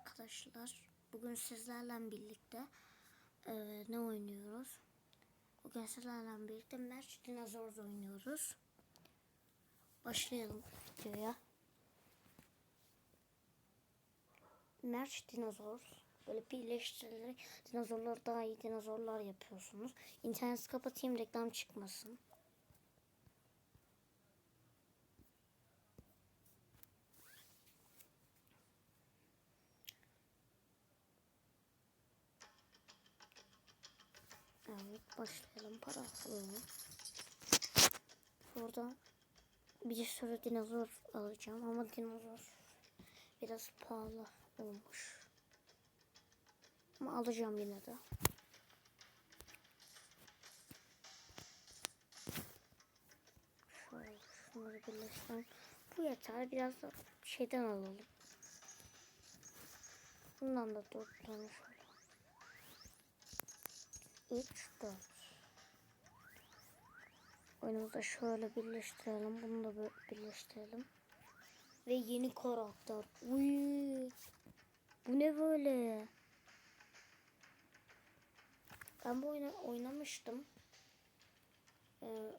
arkadaşlar. Bugün sizlerle birlikte e, ne oynuyoruz? Bugün sizlerle birlikte Merch Dinosaurs oynuyoruz. Başlayalım videoya. Merch Dinosaurs böyle birleştirerek dinozorlar daha iyi dinozorlar yapıyorsunuz. İnterneti kapatayım reklam çıkmasın. Evet başlayalım para. Burada bir sürü dinozor alacağım ama dinozor biraz pahalı olmuş. Ama alacağım yine de. Şöyle şunları. Bu yeter. Biraz da şeyden alalım. Bundan da dört tane. 3, 4. Oyunumuzu da şöyle birleştirelim. Bunu da böyle birleştirelim. Ve yeni karakter. Uy. Bu ne böyle? Ben bu oyunu oynamıştım. Ee,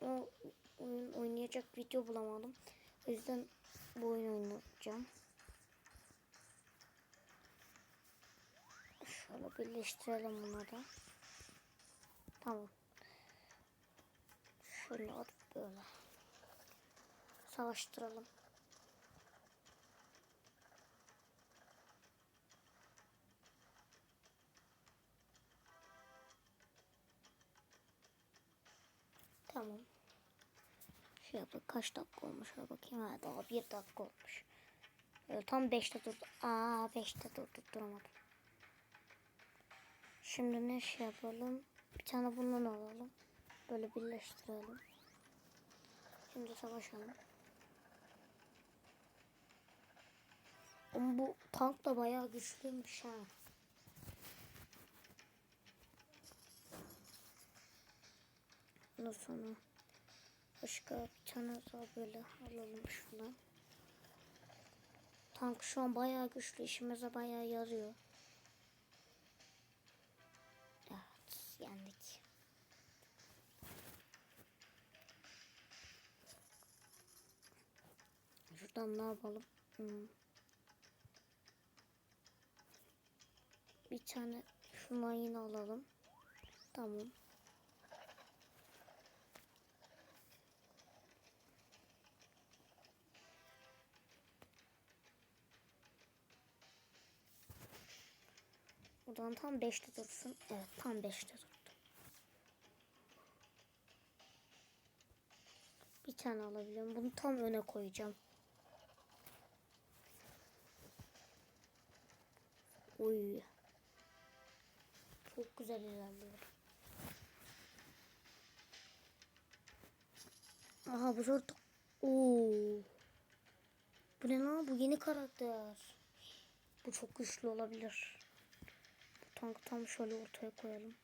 o oyun oynayacak video bulamadım. O yüzden bu oyunu oynayacağım. Şöyle birleştirelim bunları. Tamam. Şöyle atıp böyle. Savaştıralım. Tamam. Şey yapalım. Kaç dakika olmuş? Şöyle bakayım. Ha, daha bir dakika olmuş. Böyle tam beşte durdu. Aa beşte durdu. Duramadım. Şimdi ne şey yapalım? Bir tane bundan alalım. Böyle birleştirelim. Şimdi savaşalım. Ama bu tank da bayağı güçlüymüş ha. Ondan sonra başka bir tane daha böyle alalım şundan. Tank şu an bayağı güçlü. işimize bayağı yarıyor. Şuradan ne yapalım? Hmm. Bir tane şundan yine alalım. Tamam. Buradan tam 5'te dursun. Evet tam 5'te durdu. Bir tane alabiliyorum. Bunu tam öne koyacağım. Oy. Çok güzel ilerliyor. Aha bu çok... Oo. Bu ne lan? Bu yeni karakter. Bu çok güçlü olabilir. Bu tankı tam şöyle ortaya koyalım.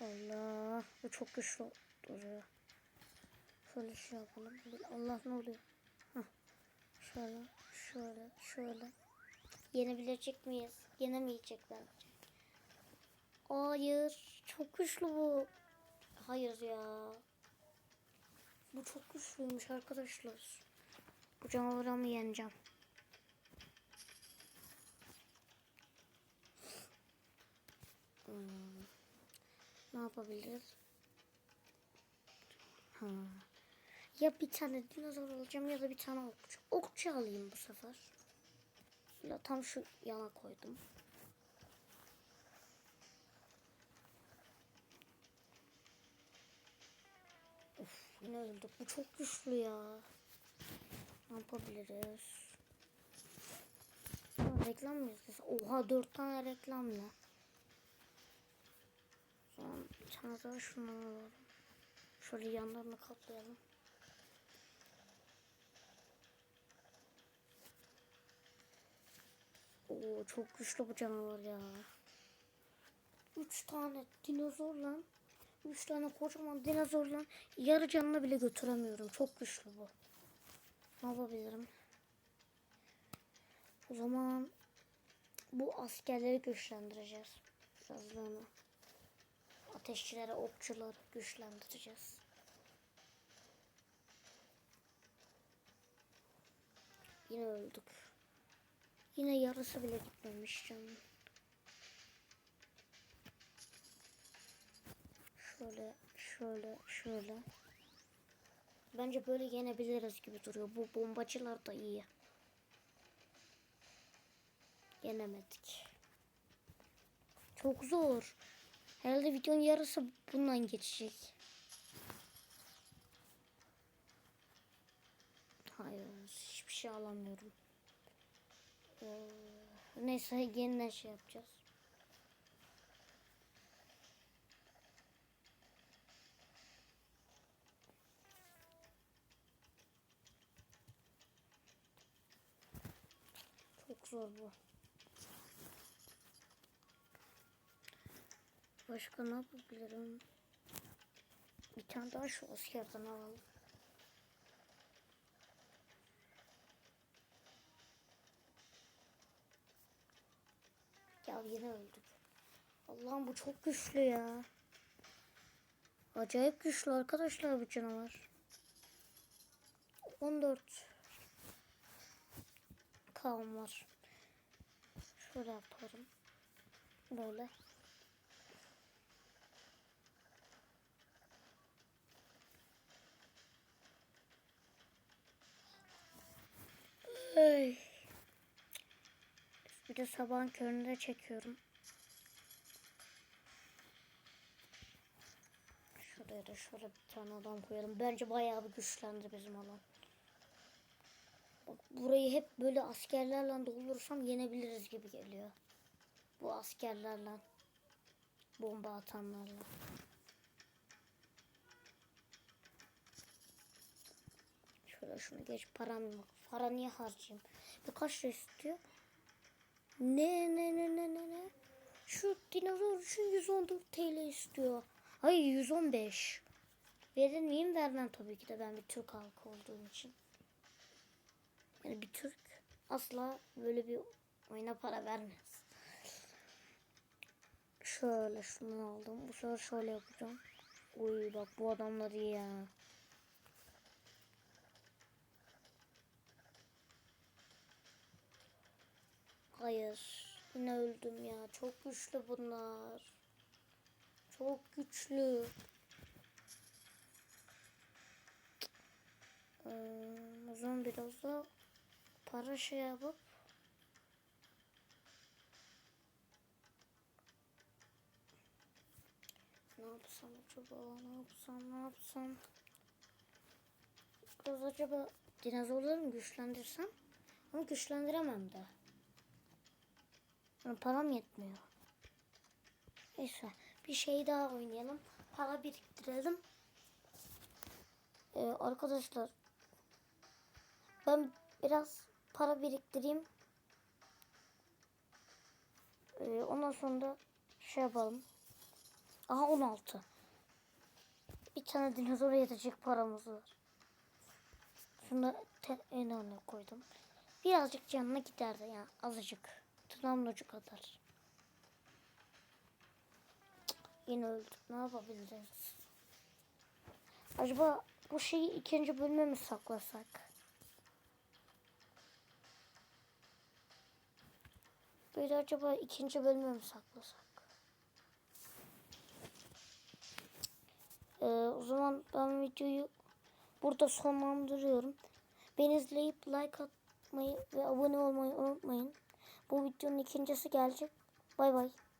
Allah. Bu çok güçlü duruyor. Şöyle şey yapalım. Allah ne oluyor? Heh. Şöyle, şöyle, şöyle. Yenebilecek miyiz? Yenemeyecekler. Hayır. Çok güçlü bu. Hayır ya. Bu çok güçlüymüş arkadaşlar. Bu canavarı mı yeneceğim? Hmm. Ne yapabiliriz? Ha. Ya bir tane dinozor alacağım ya da bir tane okçu. Okçu alayım bu sefer. Ya tam şu yana koydum. Of yine öldük. Bu çok güçlü ya. Ne yapabiliriz? Ha, reklam mı izlese? Oha dört tane. Sonra bir tane daha şundan alalım. Şöyle yanlarını kaplayalım. Çok güçlü bu canavar ya. Üç tane dinozorla, üç tane kocaman dinozorla yarı canına bile götüremiyorum. Çok güçlü bu. Ne yapabilirim? O zaman bu askerleri güçlendireceğiz. Birazlarını. Ateşçilere, okçuları güçlendireceğiz. Yine öldük. Yine yarısı bile gitmemiş canım. Şöyle, şöyle, şöyle. Bence böyle yenebiliriz gibi duruyor. Bu bombacılar da iyi. Yenemedik. Çok zor. Herhalde videonun yarısı bundan geçecek. Hayır, hiçbir şey alamıyorum. Ee, neyse yeniden şey yapacağız. Çok zor bu. Başka ne yapabilirim? Bir tane daha şu askerden alalım. Allah'ım bu çok güçlü ya. Acayip güçlü arkadaşlar bu canavar. 14 kan var. Şöyle yaparım. Böyle. Ay. Bir de sabahın köründe çekiyorum. Şuraya bir tane adam koyalım. Bence bayağı bir güçlendi bizim alan. Bak burayı hep böyle askerlerle doldurursam yenebiliriz gibi geliyor. Bu askerlerle. Bomba atanlarla. Şöyle şunu geç param yok. Para niye harcayayım? Birkaç lira istiyor. Ne ne ne ne ne ne? Şu dinozor için 114 TL istiyor. Hayır 115. Verir? Vermem tabii ki de ben bir Türk halkı olduğum için. Yani bir Türk asla böyle bir oyuna para vermez. Şöyle şunu aldım. Bu sefer şöyle yapacağım. Uy bak bu adamlar iyi ya. Hayır. Yine öldüm ya. Çok güçlü bunlar. Çok güçlü. O zaman biraz da para şey yapıp ne yapsam acaba ne yapsam ne yapsam? Biraz acaba dinozorları mı güçlendirsem? Ama güçlendiremem de. Yani param yetmiyor. Neyse bir şey daha oynayalım. Para biriktirelim. Ee, arkadaşlar ben biraz para biriktireyim. Ee, ondan sonra da şey yapalım. Aha 16. Bir tane dinozora yetecek paramız var. Şunu en öne koydum. Birazcık canına giderdi ya. Azıcık. Tırnağımın ucu kadar. Yine öldük. Ne yapabiliriz? Acaba bu şeyi ikinci bölüme mi saklasak? Böyle acaba ikinci bölüme mi saklasak? Ee, o zaman ben videoyu burada sonlandırıyorum. Beni izleyip like atmayı ve abone olmayı unutmayın. Bu videonun ikincisi gelecek. Bay bay.